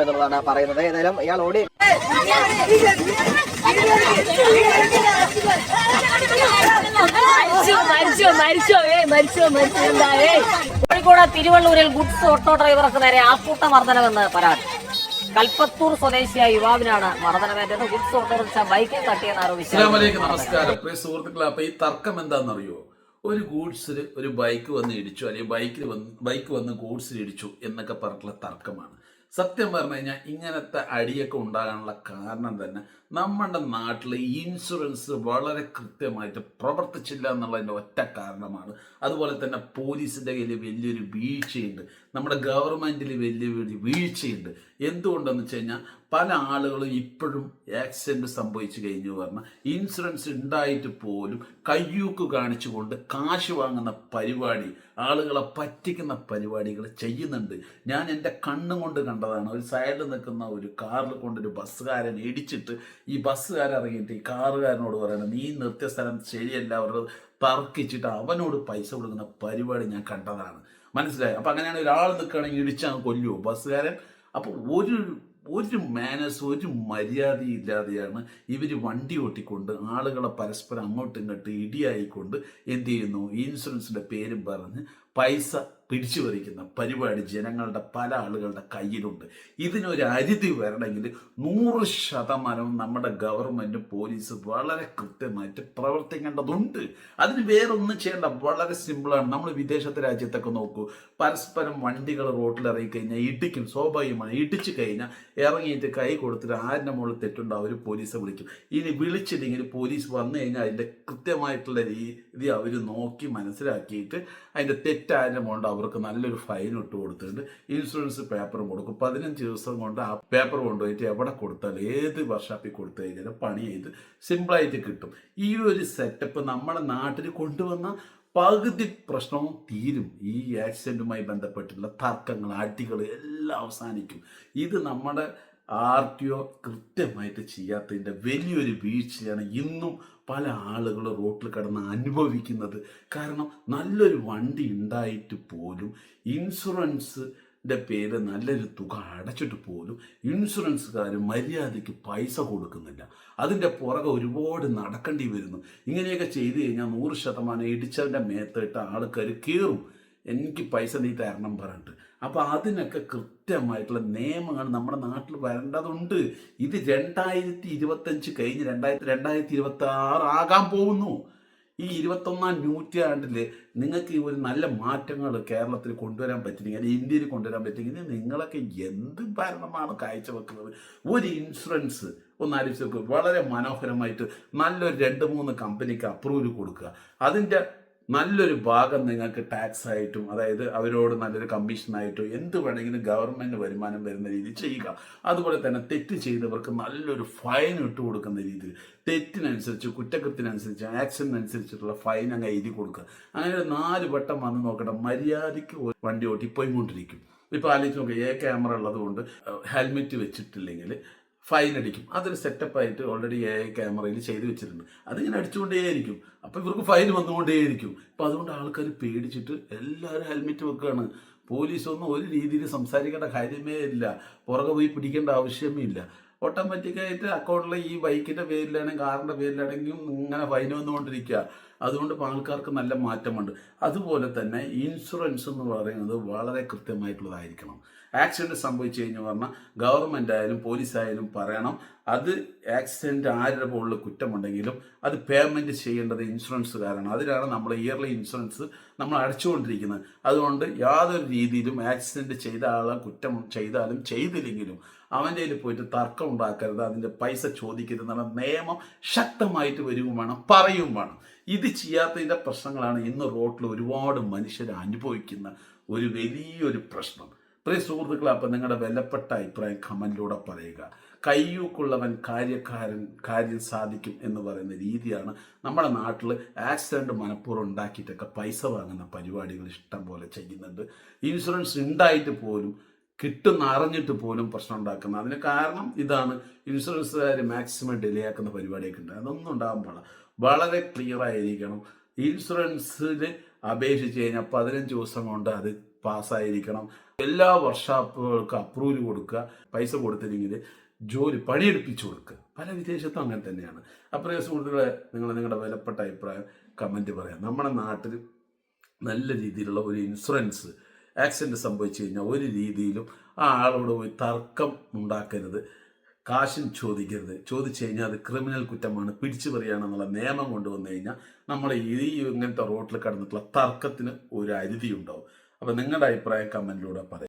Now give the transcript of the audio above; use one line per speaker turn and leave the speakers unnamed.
എന്നുള്ളതാണ് പറയുന്നത്. ഏതായാലും ഇയാൾ ഓടി
കോഴിക്കോട് തിരുവള്ളൂരിൽ ഗുഡ്സ് ഓട്ടോ ഡ്രൈവർക്ക് നേരെ ആൾക്കൂട്ട മർദ്ദനമെന്ന് പരാതി. കൽപ്പത്തൂർ സ്വദേശിയായ യുവാവിനാണ് മർദ്ദനമേറ്റത്. ഗുഡ്സ് ഓട്ടോറിക്ഷ ബൈക്കിൽ തട്ടിയെന്ന് ആരോപിച്ചു.
നമസ്കാരം. പ്രിയ സുഹൃത്തുക്കളെ അപ്പൊ ഈ തർക്കം എന്താണെന്നറിയോ? ഒരു ഗൂഡ്സിൽ ഒരു ബൈക്ക് വന്ന് ഇടിച്ചു അല്ലെങ്കിൽ ബൈക്കിൽ വന്ന് ബൈക്ക് വന്ന് ഗൂഡ്സിൽ ഇടിച്ചു എന്നൊക്കെ പറഞ്ഞിട്ടുള്ള തർക്കമാണ്. സത്യം പറഞ്ഞു കഴിഞ്ഞാൽ ഇങ്ങനത്തെ അടിയൊക്കെ ഉണ്ടാകാനുള്ള കാരണം തന്നെ നമ്മുടെ നാട്ടിൽ ഇൻഷുറൻസ് വളരെ കൃത്യമായിട്ട് പ്രവർത്തിച്ചില്ല എന്നുള്ളതിന്റെ ഒറ്റ കാരണമാണ്. അതുപോലെ തന്നെ പോലീസിന്റെ കയ്യിൽ വലിയൊരു വീഴ്ചയുണ്ട്. നമ്മുടെ ഗവൺമെന്റിൽ വലിയ വലിയ വീഴ്ചയുണ്ട്. എന്തുകൊണ്ടെന്ന് വെച്ച് കഴിഞ്ഞാൽ പല ആളുകളും ഇപ്പോഴും ആക്സിഡന്റ് സംഭവിച്ചു കഴിഞ്ഞു പറഞ്ഞാൽ ഇൻഷുറൻസ് ഉണ്ടായിട്ട് പോലും കയ്യൂക്ക് കാണിച്ചുകൊണ്ട് കാശ് വാങ്ങുന്ന പരിപാടി ആളുകളെ പറ്റിക്കുന്ന പരിപാടികൾ ചെയ്യുന്നുണ്ട്. ഞാൻ എന്റെ കണ്ണും കൊണ്ട് കണ്ടതാണ്. ഒരു സൈഡിൽ നിൽക്കുന്ന ഒരു കാറിൽ കൊണ്ടൊരു ബസ്സുകാരൻ ഇടിച്ചിട്ട് ഈ ബസ്സുകാരൻ ഇറങ്ങിയിട്ട് ഈ കാറുകാരനോട് പറയണം നീ നിർത്തിയ സ്ഥലം ശരിയല്ല. അവരുടെ തർക്കിച്ചിട്ട് അവനോട് പൈസ കൊടുക്കുന്ന പരിപാടി ഞാൻ കണ്ടതാണ്. മനസ്സിലായി? അപ്പം അങ്ങനെയാണ് ഒരാൾ നിൽക്കുകയാണെങ്കിൽ ഇടിച്ചങ്ങ് കൊല്ലുമോ ബസ്സുകാരൻ? അപ്പോൾ ഒരു ഒരു മാനസ് ഒരു മര്യാദയില്ലാതെയാണ് ഇവർ വണ്ടി ഓട്ടിക്കൊണ്ട് ആളുകളെ പരസ്പരം അങ്ങോട്ടും ഇങ്ങോട്ടും ഇടിയായിക്കൊണ്ട് എന്ത് ചെയ്യുന്നു? ഇൻഷുറൻസിന്റെ പേരും പറഞ്ഞ് പൈസ പിടിച്ചു പറിക്കുന്ന പരിപാടി ജനങ്ങളുടെ പല ആളുകളുടെ കയ്യിലുണ്ട്. ഇതിനൊരു അരുതി വരണമെങ്കിൽ നൂറ് ശതമാനവും നമ്മുടെ ഗവൺമെന്റ് പോലീസ് വളരെ കൃത്യമായിട്ട് പ്രവർത്തിക്കേണ്ടതുണ്ട്. അതിന് വേറൊന്നും ചെയ്യേണ്ട വളരെ സിമ്പിളാണ് നമ്മൾ വിദേശത്തെ രാജ്യത്തൊക്കെ നോക്കൂ. പരസ്പരം വണ്ടികൾ റോട്ടിൽ ഇറങ്ങി കഴിഞ്ഞാൽ ഇടിക്കും സ്വാഭാവികമാണ്. ഇടിച്ചു കഴിഞ്ഞാൽ ഇറങ്ങിയിട്ട് കൈ കൊടുത്തിട്ട് ആരുടെ മുകളിൽ തെറ്റുണ്ടോ അവർ പോലീസെ വിളിക്കും. ഇനി വിളിച്ചില്ലെങ്കിൽ പോലീസ് വന്നു കഴിഞ്ഞാൽ അതിന്റെ കൃത്യമായിട്ടുള്ള രീതി അവർ നോക്കി മനസ്സിലാക്കിയിട്ട് അതിന്റെ തെറ്റായതിന്റെ കൊണ്ട് അവർക്ക് നല്ലൊരു ഫൈൻ ഇട്ട് കൊടുത്തിട്ടുണ്ട്. ഇൻഷുറൻസ് പേപ്പറും കൊടുക്കും. പതിനഞ്ച് ദിവസം കൊണ്ട് ആ പേപ്പർ കൊണ്ടുപോയിട്ട് എവിടെ കൊടുത്താൽ ഏത് വർഷാപ്പിൽ കൊടുത്തു കഴിഞ്ഞാലും പണി ചെയ്ത് സിമ്പിളായിട്ട് കിട്ടും. ഈ ഒരു സെറ്റപ്പ് നമ്മുടെ നാട്ടിൽ കൊണ്ടുവന്ന പകുതി പ്രശ്നവും തീരും. ഈ ആക്സിഡന്റുമായി ബന്ധപ്പെട്ടുള്ള തർക്കങ്ങൾ അടികൾ എല്ലാം അവസാനിക്കും. ഇത് നമ്മുടെ ആർ ടി ഒ കൃത്യമായിട്ട് ചെയ്യാത്തതിന്റെ വലിയൊരു വീഴ്ചയാണ് ഇന്നും പല ആളുകളും റോട്ടിൽ കിടന്ന് അനുഭവിക്കുന്നത്. കാരണം നല്ലൊരു വണ്ടി ഉണ്ടായിട്ട് പോലും ഇൻഷുറൻസ് ന്റെ പേര് നല്ലൊരു തുക അടച്ചിട്ട് പോലും ഇൻഷുറൻസുകാർ മര്യാദയ്ക്ക് പൈസ കൊടുക്കുന്നില്ല. അതിന്റെ പുറകെ ഒരുപാട് നടക്കേണ്ടി വരുന്നു. ഇങ്ങനെയൊക്കെ ചെയ്തു കഴിഞ്ഞാൽ നൂറ് ശതമാനം ഇടിച്ചവന്റെ മേത്തിട്ട് ആൾക്കാർ കയറും എനിക്ക് പൈസ നീ തരണം പറഞ്ഞിട്ട്. അപ്പോൾ അതിനൊക്കെ കൃത്യമായിട്ടുള്ള നിയമങ്ങൾ നമ്മുടെ നാട്ടിൽ വരേണ്ടതുണ്ട്. ഇത് രണ്ടായിരത്തി ഇരുപത്തഞ്ച് കഴിഞ്ഞ് രണ്ടായിരത്തി രണ്ടായിരത്തി ഇരുപത്തി ആറ് ആകാൻ പോകുന്നു. ഈ ഇരുപത്തൊന്നാം നൂറ്റാണ്ടിൽ നിങ്ങൾക്ക് ഒരു നല്ല മാറ്റങ്ങൾ കേരളത്തിൽ കൊണ്ടുവരാൻ പറ്റില്ലെങ്കിൽ ഇന്ത്യയിൽ കൊണ്ടുവരാൻ പറ്റില്ലെങ്കിൽ നിങ്ങളൊക്കെ എന്ത് ഭരണമാണ് കാഴ്ചവെക്കുന്നത്? ഒരു ഇൻഷുറൻസ് ഒന്ന് ആലോചിച്ച് വളരെ മനോഹരമായിട്ട് നല്ലൊരു രണ്ട് മൂന്ന് കമ്പനിക്ക് അപ്രൂവൽ കൊടുക്കുക. അതിന്റെ നല്ലൊരു ഭാഗം നിങ്ങൾക്ക് ടാക്സ് ആയിട്ടും അതായത് അവരോട് നല്ലൊരു കമ്മീഷനായിട്ടും എന്ത് വേണമെങ്കിലും ഗവൺമെന്റ് വരുമാനം വരുന്ന രീതിയിൽ ചെയ്യുക. അതുപോലെ തന്നെ തെറ്റ് ചെയ്തവർക്ക് നല്ലൊരു ഫൈൻ ഇട്ട് കൊടുക്കുന്ന രീതിയിൽ തെറ്റിനനുസരിച്ച് കുറ്റകൃത്യത്തിനനുസരിച്ച് ആക്സിഡന്റിനനുസരിച്ചിട്ടുള്ള ഫൈൻ അങ്ങ് എഴുതി കൊടുക്കുക. അങ്ങനെ ഒരു നാല് വട്ടം വന്ന് നോക്കട്ടെ മര്യാദയ്ക്ക് വണ്ടി ഓട്ടി പോയിക്കൊണ്ടിരിക്കും ഇപ്പോൾ ആലോചിച്ച് നോക്കുക ഏ ക്യാമറ ഉള്ളതുകൊണ്ട് ഹെൽമെറ്റ് വെച്ചിട്ടില്ലെങ്കിൽ ഫൈൻ അടിക്കും. അതൊരു സെറ്റപ്പ് ആയിട്ട് ഓൾറെഡി എ ഐ ക്യാമറയിൽ ചെയ്തു വെച്ചിട്ടുണ്ട്. അതിങ്ങനെ അടിച്ചുകൊണ്ടേയിരിക്കും. അപ്പോൾ ഇവർക്ക് ഫൈൻ വന്നുകൊണ്ടേയിരിക്കും. അപ്പോൾ അതുകൊണ്ട് ആൾക്കാർ പേടിച്ചിട്ട് എല്ലാവരും ഹെൽമെറ്റ് വെക്കുകയാണ് പോലീസൊന്നും ഒരു രീതിയിൽ സംസാരിക്കേണ്ട കാര്യമേ ഇല്ല. പുറകെ പോയി പിടിക്കേണ്ട ആവശ്യമേ ഇല്ല. ഓട്ടോമാറ്റിക്കായിട്ട് അക്കൗണ്ടിലെ ഈ ബൈക്കിന്റെ പേരിലാണെങ്കിൽ കാറിന്റെ പേരിലാണെങ്കിലും ഇങ്ങനെ ഫൈൻ വന്നുകൊണ്ടിരിക്കുക. അതുകൊണ്ട് ആൾക്കാർക്ക് നല്ല മാറ്റമുണ്ട്. അതുപോലെ തന്നെ ഇൻഷുറൻസ് എന്ന് പറയുന്നത് വളരെ കൃത്യമായിട്ടുള്ളതായിരിക്കണം. ആക്സിഡന്റ് സംഭവിച്ചു കഴിഞ്ഞു പറഞ്ഞാൽ ഗവൺമെന്റ് ആയാലും പോലീസ് ആയാലും പറയണം അത് ആക്സിഡന്റ് ആരുടെ പോലുള്ള കുറ്റമുണ്ടെങ്കിലും അത് പേയ്മെന്റ് ചെയ്യേണ്ടത് ഇൻഷുറൻസുകാരാണ്. അതിനാണ് നമ്മൾ ഇയർലി ഇൻഷുറൻസ് നമ്മൾ അടച്ചുകൊണ്ടിരിക്കുന്നത്. അതുകൊണ്ട് യാതൊരു രീതിയിലും ആക്സിഡന്റ് ചെയ്ത ആളെ കുറ്റം ചെയ്താലും ചെയ്തില്ലെങ്കിലും അവന്റെ കയ്യിൽ പോയിട്ട് തർക്കം ഉണ്ടാക്കരുത് അതിന്റെ പൈസ ചോദിക്കരുത് എന്നുള്ള നിയമം ശക്തമായിട്ട് വരികയും വേണം പറയുകയും വേണം. ഇത് ചെയ്യാത്തതിന്റെ പ്രശ്നങ്ങളാണ് ഇന്ന് റോട്ടിൽ ഒരുപാട് മനുഷ്യർ അനുഭവിക്കുന്ന ഒരു വലിയൊരു പ്രശ്നം. പ്രിയ സുഹൃത്തുക്കളെ അപ്പം നിങ്ങളുടെ വിലപ്പെട്ട അഭിപ്രായം കമന്റിലൂടെ പറയുക. കയ്യൂക്കുള്ളവൻ കാര്യക്കാരൻ കാര്യം സാധിക്കും എന്ന് പറയുന്ന രീതിയാണ് നമ്മുടെ നാട്ടിൽ ആക്സിഡന്റ് മനഃപൂർവം ഉണ്ടാക്കിയിട്ടൊക്കെ പൈസ വാങ്ങുന്ന പരിപാടികൾ ഇഷ്ടം പോലെ ചെയ്യുന്നുണ്ട്. ഇൻഷുറൻസ് ഉണ്ടായിട്ട് പോലും കിട്ടുന്ന അറിഞ്ഞിട്ട് പോലും പ്രശ്നം ഉണ്ടാക്കുന്ന. അതിന് കാരണം ഇതാണ്. ഇൻഷുറൻസുകാർ മാക്സിമം ഡിലേ ആക്കുന്ന പരിപാടിയൊക്കെ ഉണ്ട്. അതൊന്നും ഉണ്ടാകാൻ പാടില്ല. വളരെ ക്ലിയർ ആയിരിക്കണം. ഇൻഷുറൻസിൽ അപേക്ഷിച്ച് കഴിഞ്ഞാൽ പതിനഞ്ച് ദിവസം കൊണ്ട് അത് പാസ്സായിരിക്കണം. എല്ലാ വർക്ക്ഷോപ്പുകൾക്കും അപ്രൂവൽ കൊടുക്കുക. പൈസ കൊടുത്തില്ലെങ്കിൽ ജോലി പണിയെടുപ്പിച്ചു കൊടുക്കുക. പല വിദേശത്തും അങ്ങനെ തന്നെയാണ്. അപ്പോൾ സുഹൃത്തുക്കളെ നിങ്ങൾ നിങ്ങളുടെ വിലപ്പെട്ട അഭിപ്രായം കമന്റ് പറയാം. നമ്മുടെ നാട്ടിൽ നല്ല രീതിയിലുള്ള ഒരു ഇൻഷുറൻസ് ആക്സിഡന്റ് സംഭവിച്ചു കഴിഞ്ഞാൽ ഒരു രീതിയിലും ആ ആളോട് പോയി തർക്കം ഉണ്ടാക്കരുത്. കാശും ചോദിക്കരുത്. ചോദിച്ചു കഴിഞ്ഞാൽ അത് ക്രിമിനൽ കുറ്റമാണ്. പിടിച്ചു പറയുകയാണെന്നുള്ള നിയമം കൊണ്ടുവന്നു കഴിഞ്ഞാൽ നമ്മൾ ഈ ഇങ്ങനത്തെ റോട്ടിൽ കടന്നിട്ടുള്ള തർക്കത്തിന് ഒരു അരുതി ഉണ്ടാവും അപ്പം നിങ്ങളുടെ അഭിപ്രായം കമന്റിലൂടെ പറയും.